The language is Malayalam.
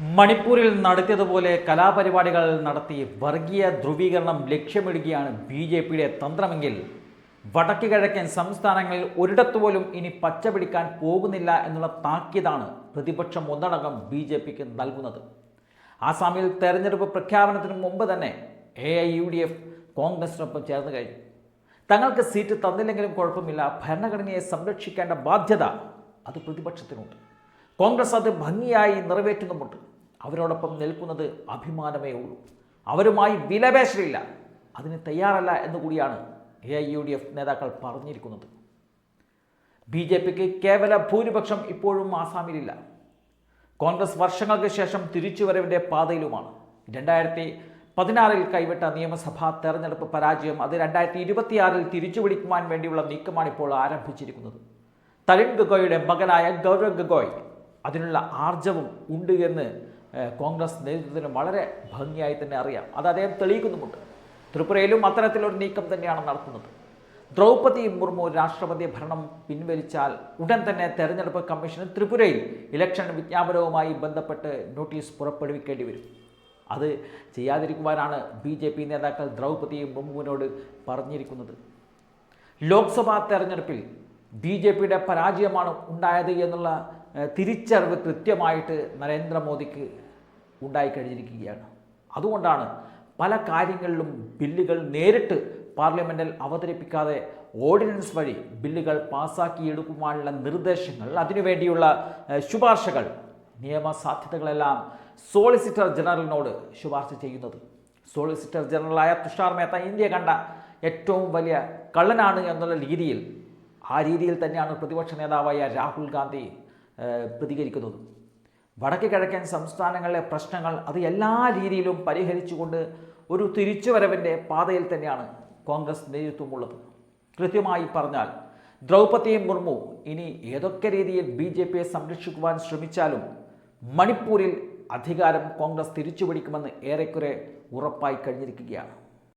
മണിപ്പൂരിൽ നടത്തിയതുപോലെ കലാപരിപാടികൾ നടത്തി വർഗീയ ധ്രുവീകരണം ലക്ഷ്യമിടുകയാണ് ബി ജെ പിയുടെ തന്ത്രമെങ്കിൽ വടക്ക് കിഴക്കൻ സംസ്ഥാനങ്ങളിൽ ഒരിടത്തുപോലും ഇനി പച്ചപിടിക്കാൻ പോകുന്നില്ല എന്നുള്ള താക്കീതാണ് പ്രതിപക്ഷം ഒന്നടങ്കം ബി ജെ പിക്ക് നൽകുന്നത്. ആസാമിൽ തെരഞ്ഞെടുപ്പ് പ്രഖ്യാപനത്തിന് മുമ്പ് തന്നെ A I U D F കോൺഗ്രസിനൊപ്പം ചേർന്ന് കഴിഞ്ഞു. തങ്ങൾക്ക് സീറ്റ് തന്നില്ലെങ്കിലും കുഴപ്പമില്ല ഭരണഘടനയെ സംരക്ഷിക്കേണ്ട ബാധ്യത അത് പ്രതിപക്ഷത്തിനുണ്ട്. കോൺഗ്രസ് അത് ഭംഗിയായി നിറവേറ്റുന്നുമുണ്ട്. അവരോടൊപ്പം നിൽക്കുന്നത് അഭിമാനമേ ഉള്ളൂ. അവരുമായി വിലപേശലില്ല. അതിന് തയ്യാറല്ല എന്നുകൂടിയാണ് A I U D F നേതാക്കൾ പറഞ്ഞിരിക്കുന്നത്. ബി ജെ പിക്ക് കേവല ഭൂരിപക്ഷം ഇപ്പോഴും ആസാമിലില്ല. കോൺഗ്രസ് വർഷങ്ങൾക്ക് ശേഷം തിരിച്ചുവരവിന്റെ പാതയിലുമാണ്. രണ്ടായിരത്തി പതിനാറിൽ കൈവിട്ട നിയമസഭാ തെരഞ്ഞെടുപ്പ് പരാജയം അത് രണ്ടായിരത്തി ഇരുപത്തിയാറിൽ തിരിച്ചുപിടിക്കുവാൻ വേണ്ടിയുള്ള നീക്കമാണ് ഇപ്പോൾ ആരംഭിച്ചിരിക്കുന്നത്. തരുൺ ഗഗോയുടെ മകനായ ഗൗരവ് ഗഗോയ് അതിനുള്ള ആർജവും ഉണ്ട് എന്ന് കോൺഗ്രസ് നേതൃത്വത്തിന് വളരെ ഭംഗിയായി തന്നെ അറിയാം. അത് അദ്ദേഹം തെളിയിക്കുന്നുമുണ്ട്. ത്രിപുരയിലും അത്തരത്തിലൊരു നീക്കം തന്നെയാണ് നടത്തുന്നത്. ദ്രൗപദി മുർമു രാഷ്ട്രപതി ഭരണം പിൻവലിച്ചാൽ ഉടൻ തന്നെ തെരഞ്ഞെടുപ്പ് കമ്മീഷന് ത്രിപുരയിൽ ഇലക്ഷൻ വിജ്ഞാപനവുമായി ബന്ധപ്പെട്ട് നോട്ടീസ് പുറപ്പെടുവിക്കേണ്ടി വരും. അത് ചെയ്യാതിരിക്കുവാനാണ് ബി ജെ പി നേതാക്കൾ ദ്രൗപദി മുർമുവിനോട് പറഞ്ഞിരിക്കുന്നത്. ലോക്സഭാ തെരഞ്ഞെടുപ്പിൽ ബി ജെ പിയുടെ പരാജയമാണ് ഉണ്ടായത് എന്നുള്ള തിരിച്ചറിവ് കൃത്യമായിട്ട് നരേന്ദ്രമോദിക്ക് ഉണ്ടായിക്കഴിഞ്ഞിരിക്കുകയാണ് അതുകൊണ്ടാണ് പല കാര്യങ്ങളിലും ബില്ലുകൾ നേരിട്ട് പാർലമെന്റിൽ അവതരിപ്പിക്കാതെ ഓർഡിനൻസ് വഴി ബില്ലുകൾ പാസ്സാക്കിയെടുക്കുവാനുള്ള നിർദ്ദേശങ്ങൾ അതിനുവേണ്ടിയുള്ള ശുപാർശകൾ നിയമസാധ്യതകളെല്ലാം സോളിസിറ്റർ ജനറലിനോട് ശുപാർശ ചെയ്യുന്നത്. സോളിസിറ്റർ ജനറലായ തുഷാർ മേത്ത ഇന്ത്യ കണ്ട ഏറ്റവും വലിയ കള്ളനാണ് എന്നുള്ള രീതിയിൽ ആ രീതിയിൽ തന്നെയാണ് പ്രതിപക്ഷ നേതാവായ രാഹുൽ ഗാന്ധി പ്രതികരിക്കുന്നത്. വടക്ക് കിഴക്കൻ സംസ്ഥാനങ്ങളിലെ പ്രശ്നങ്ങൾ അത് എല്ലാ രീതിയിലും പരിഹരിച്ചുകൊണ്ട് ഒരു തിരിച്ചുവരവിന്റെ പാതയിൽ തന്നെയാണ് കോൺഗ്രസ് നേതൃത്വമുള്ളത്. കൃത്യമായി പറഞ്ഞാൽ ദ്രൗപതി മുർമു ഇനി ഏതൊക്കെ രീതിയിൽ ബി ജെ പിയെ സംരക്ഷിക്കുവാൻ ശ്രമിച്ചാലും മണിപ്പൂരിൽ അധികാരം കോൺഗ്രസ് തിരിച്ചുപിടിക്കുമെന്ന് ഏറെക്കുറെ ഉറപ്പായി കഴിഞ്ഞിരിക്കുകയാണ്.